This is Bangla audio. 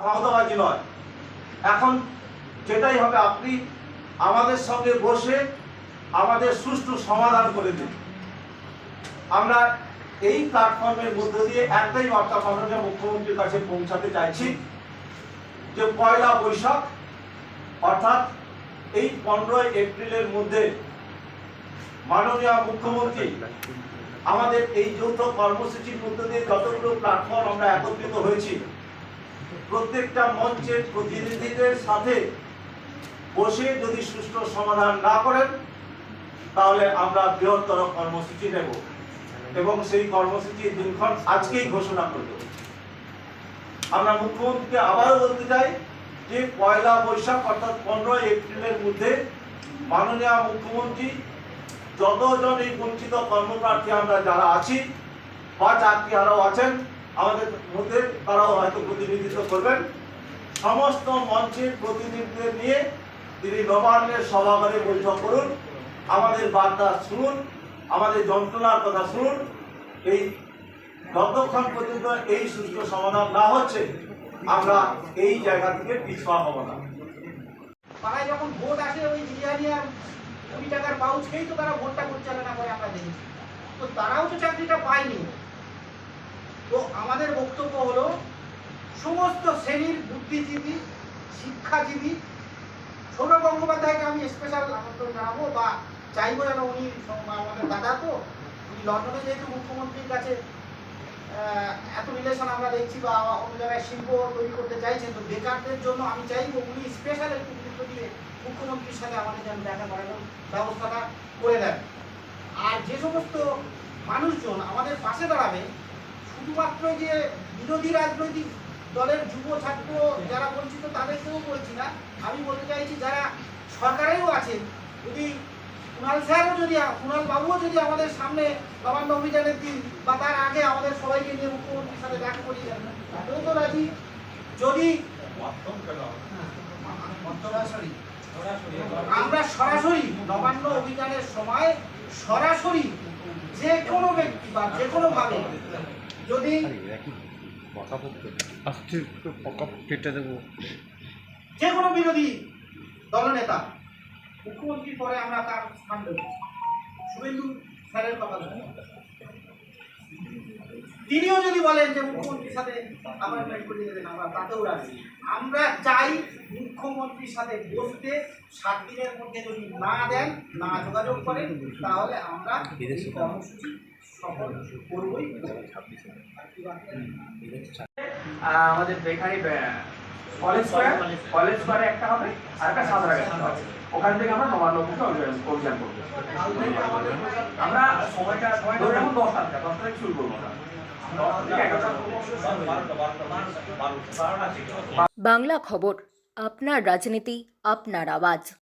ক্ষমতাবাজি নয়। এখন যেটাই হবে, আপনি আমাদের সঙ্গে বসে আমাদের সুষ্ঠু সমাধান করে দিন। আমরা এই প্ল্যাটফর্মের মধ্য দিয়ে একটাই বার্তা মাননীয় মুখ্যমন্ত্রীর কাছে পৌঁছাতে চাইছি যে পয়লা বৈশাখ, অর্থাৎ এই পনেরোই এপ্রিলের মধ্যে মাননীয় মুখ্যমন্ত্রী আমাদের এই যৌথ কর্মসূচির মধ্যে দিয়ে যতগুলো প্ল্যাটফর্ম আমরা একত্রিত হয়েছি প্রত্যেকটা মঞ্চের প্রতিনিধিদের সাথে বসে যদি সুষ্ঠু সমাধান না করেন, তাহলে আমরা বৃহত্তর কর্মসূচি নেব এবং সেই কর্মসূচি দিনক্ষণ আজকেই ঘোষণা করব। আমরা মুখ্যমন্ত্রীকে আবারও বলতে চাই যে পয়লা বৈশাখ অর্থাৎ পনেরোই এপ্রিলের মধ্যে মাননীয় মুখ্যমন্ত্রী যতজন এই বঞ্চিত কর্মপ্রার্থী আমরা যারা আছি বা চাকরি আরও আছেন আমাদের মধ্যে তারাও হয়তো প্রতিনিধিত্ব করবেন। সমস্ত মঞ্চের প্রতিনিধিদের নিয়ে তিনি নবান্নের সভাঘরে বৈঠক করুন, আমাদের বার্তা শুনুন, আমাদের যন্ত্রণার কথা শুনুন। এই যতক্ষণ পর্যন্ত এই সুষ্ঠু সমাধান না হচ্ছে, আমরা এই জায়গা থেকে পিছপা হব না। পাড়ায় যখন ভোট আসে, ওই বিরিয়ানি আর কুড়ি টাকার পাউচ খেয়েই তো তারা ভোটটা পরিচালনা করে আমরা দেখেছি। তো তারাও তো চাকরিটা পায়নি। তো আমাদের বক্তব্য হলো, সমস্ত শ্রেণির বুদ্ধিজীবী, শিক্ষাজীবী ছোট গঙ্গোপাধ্যায়কে আমি স্পেশাল আমন্ত্রণ জানাব বা চাইব যেন উনি আমাদের দাদা তো, উনি লন্ডনে যেহেতু মুখ্যমন্ত্রীর কাছে এত রিলেশন আমরা দেখছি বা অন্য জায়গায় শিল্প তৈরি করতে চাইছেন, তো বেকারদের জন্য আমি চাইব উনি স্পেশাল একটু গুরুত্ব দিয়ে মুখ্যমন্ত্রীর সাথে আমাদের যেন দেখা করানোর ব্যবস্থাটা করে দেন। আর যে সমস্ত মানুষজন আমাদের পাশে দাঁড়াবে শুধুমাত্র যে বিরোধী রাজনৈতিক দলের যুব ছাত্র যারা বঞ্চিত তাদেরকেও বলছি না। আমি বলতে চাইছি যারা সরকারেও আছেন যদি কুণাল স্যারও যদি কুণাল বাবুও যদি আমাদের সামনে নবান্ন অভিযানের দিন বা তার আগে আমাদের সবাইকে নিয়ে মুখ্যমন্ত্রীর সাথে দেখা করি তাতেও তো রাজি। যদি আমরা সরাসরি নবান্ন অভিযানের সময় সরাসরি যে কোনো ব্যক্তি বা যে কোনো ভাবে যদি যে কোনো বিরোধী দলনেতা মুখ্যমন্ত্রী পরে আমরা তার স্থান দেব। শুভেন্দু স্যারের কথা। তিনিও যদি বলেন যে মুখ্যমন্ত্রীর সাথে অ্যাপয়েন্টমেন্ট করিয়ে দেবেন আমরা তাতেও রাজি। আমরা চাই মুখ্যমন্ত্রীর সাথে বসতে সাত দিনের মধ্যে যদি না দেন না যোগাযোগ করেন তাহলে আমরা কর্মসূচি আমাদের কলেজ স্কোয়ার একটা হবে, আর একটা গেছে ওখান থেকে আমরা অভিযান অভিযান করব। আমরা সময়টা দশটা দশটা থেকে শুরু করব বাংলা খবর, আপনার রাজনীতি, আপনার আওয়াজ।